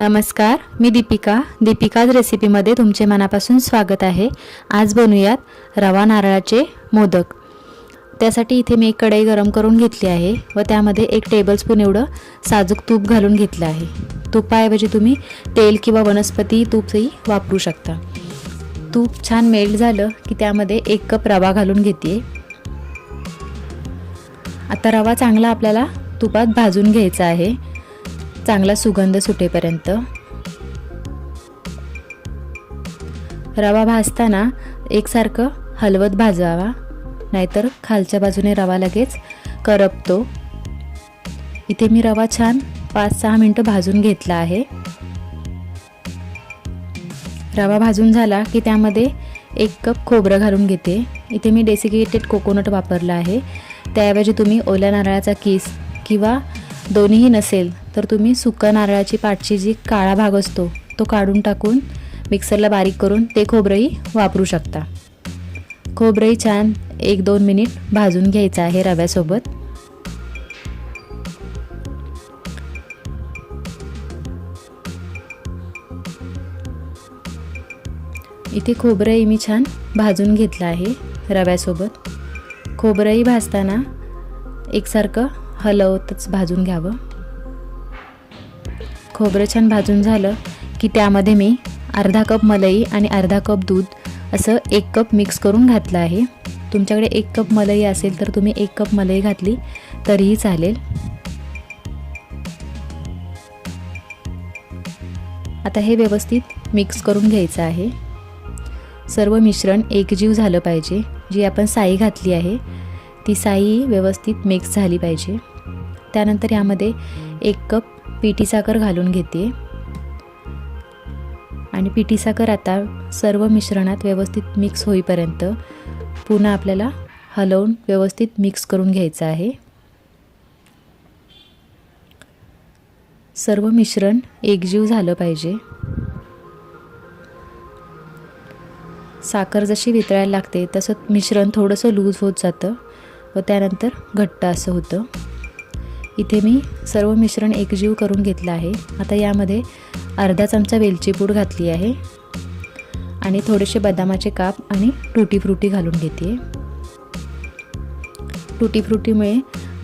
नमस्कार मी दीपिका. दीपिकाज रेसिपीमध्ये तुमचे मनापासून स्वागत आहे. आज बनवूयात रवा नारळाचे मोदक. त्यासाठी इथे मी एक कढई गरम करून घेतली आहे व त्यामध्ये एक टेबलस्पून एवढं साजूक तूप घालून घेतलं आहे. तुपाऐवजी तुम्ही तेल किंवा वनस्पती तूपही वापरू शकता. तूप छान मेल्ट झालं की त्यामध्ये एक कप रवा घालून घेते आता रवा चांगला आपल्याला तुपात भाजून घ्यायचा आहे. चांगला सुगंध सुटेपर्यंत. रवा भाजताना एकसारखं हलवत भाजावा नाहीतर खालच्या बाजूने रवा लगेच करपतो. इथे मी रवा छान पाच सहा मिनटं भाजून घेतला आहे. रवा भाजून झाला की त्यामध्ये एक कप खोबरं घालून घेते. इथे मी डेसिकेटेड कोकोनट वापरला आहे. त्याऐवजी तुम्ही ओल्या नारळाचा किस किंवा दोन्हीही नसेल तर तुम्ही सुका नारळाची पाठची जी काळा भाग असतो तो काढून टाकून मिक्सरला बारीक करून ते खोबरंही वापरू शकता. खोबरंही छान एक दोन मिनिट भाजून घ्यायचं आहे रव्यासोबत. इथे खोबरंही मी छान भाजून घेतलं आहे रव्यासोबत. खोबरंही भाजताना एकसारखं हलवतच भाजून घ्यावं. खोबरं छान भाजून झालं की त्यामध्ये मी अर्धा कप मलई आणि अर्धा कप दूध असं एक कप मिक्स करून घातलं आहे. तुमच्याकडे एक कप मलई असेल तर तुम्ही एक कप मलई घातली तरीही चालेल. आता हे व्यवस्थित मिक्स करून घ्यायचं आहे. सर्व मिश्रण एकजीव झालं पाहिजे. जी आपण साई घातली आहे ती साई व्यवस्थित मिक्स झाली पाहिजे. त्यानंतर यामध्ये एक कप पिठी साखर घालून घेते. आणि पिठी साखर आता सर्व मिश्रणात व्यवस्थित मिक्स होईपर्यंत पुन्हा आपल्याला हलवून व्यवस्थित मिक्स करून घ्यायचं आहे. सर्व मिश्रण एकजीव झालं पाहिजे. साखर जशी वितळायला लागते तसं मिश्रण थोडंसं लूज होत जातं व त्यानंतर घट्ट असं होतं. इथे मी सर्व मिश्रण एकजीव करून घेतलं आहे. आता यामध्ये अर्धा चमचा वेलची पूड घातली आहे. आणि थोडेसे बदामाचे काप आणि टुटी फ्रुटी घालून घेते टुटी फ्रुटीमुळे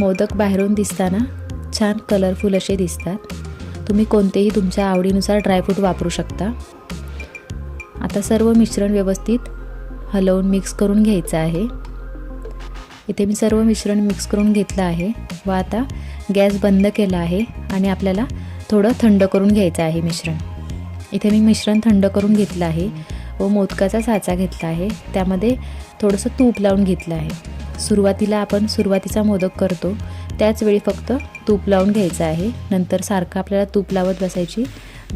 मोदक बाहेरून दिसताना छान कलरफुल असे दिसतात. तुम्ही कोणतेही तुमच्या आवडीनुसार ड्रायफ्रूट वापरू शकता. आता सर्व मिश्रण व्यवस्थित हलवून मिक्स करून घ्यायचं आहे. इथे मी सर्व मिश्रण मिक्स करून घेतलं आहे. व आता गॅस बंद केला आहे आणि आपल्याला थोडं थंड करून घ्यायचं आहे मिश्रण. इथे मी मिश्रण थंड करून घेतलं आहे व मोदकाचा साचा घेतला आहे. त्यामध्ये थोडंसं तूप लावून घेतलं आहे. सुरुवातीला आपण सुरुवातीचा मोदक करतो. त्याचवेळी फक्त तूप लावून घ्यायचं आहे. नंतर सारखं आपल्याला तूप लावत बसायची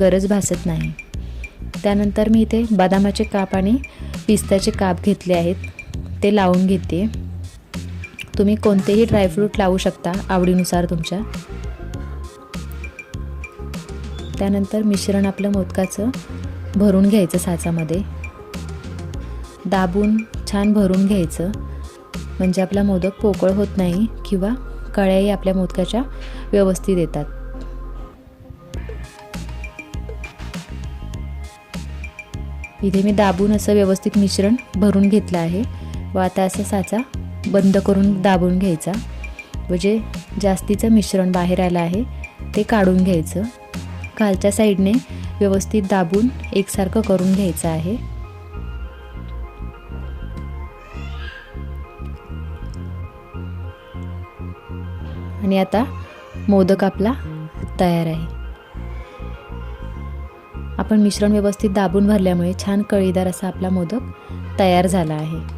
गरज भासत नाही. त्यानंतर मी इथे बदामाचे काप आणि पिस्त्याचे काप घेतले आहेत. ते लावून घेते. तुम्ही कोणतेही ड्रायफ्रूट लावू शकता आवडीनुसार तुमच्या. त्यानंतर मिश्रण आपलं मोदकाचं भरून घ्यायचं साचामध्ये. दाबून छान भरून घ्यायचं. म्हणजे आपला मोदक पोकळ होत नाही किंवा कळ्याही आपल्या मोदकाच्या व्यवस्थित येतात. इथे मी दाबून असं व्यवस्थित मिश्रण भरून घेतलं आहे. व आता असं साचा बंद करून दाबून घ्यायचा. व जे जास्तीचं मिश्रण बाहेर आलं आहे ते काढून घ्यायचं. खालच्या साईडने व्यवस्थित दाबून एकसारखं करून घ्यायचं आहे. आणि आता मोदक आपला तयार आहे. आपण मिश्रण व्यवस्थित दाबून भरल्यामुळे छान कळीदार असा आपला मोदक तयार झाला आहे.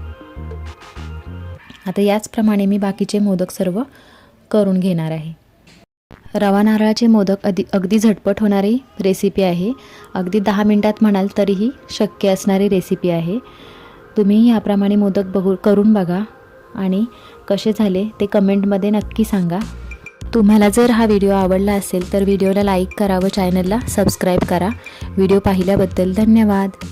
आता याचप्रमाणे मी बाकीचे मोदक सर्व करून घेणार आहे. रवा नारळाचे मोदक अगदी अगदी झटपट होणारी रेसिपी आहे. अगदी दहा मिनटात म्हणाल तरीही शक्य असणारी रेसिपी आहे. तुम्ही याप्रमाणे मोदक बघू करून बघा आणि कसे झाले ते कमेंटमध्ये नक्की सांगा. तुम्हाला जर हा व्हिडिओ आवडला असेल तर व्हिडिओला लाईक करा व चॅनलला सबस्क्राईब करा. व्हिडिओ पाहिल्याबद्दल धन्यवाद.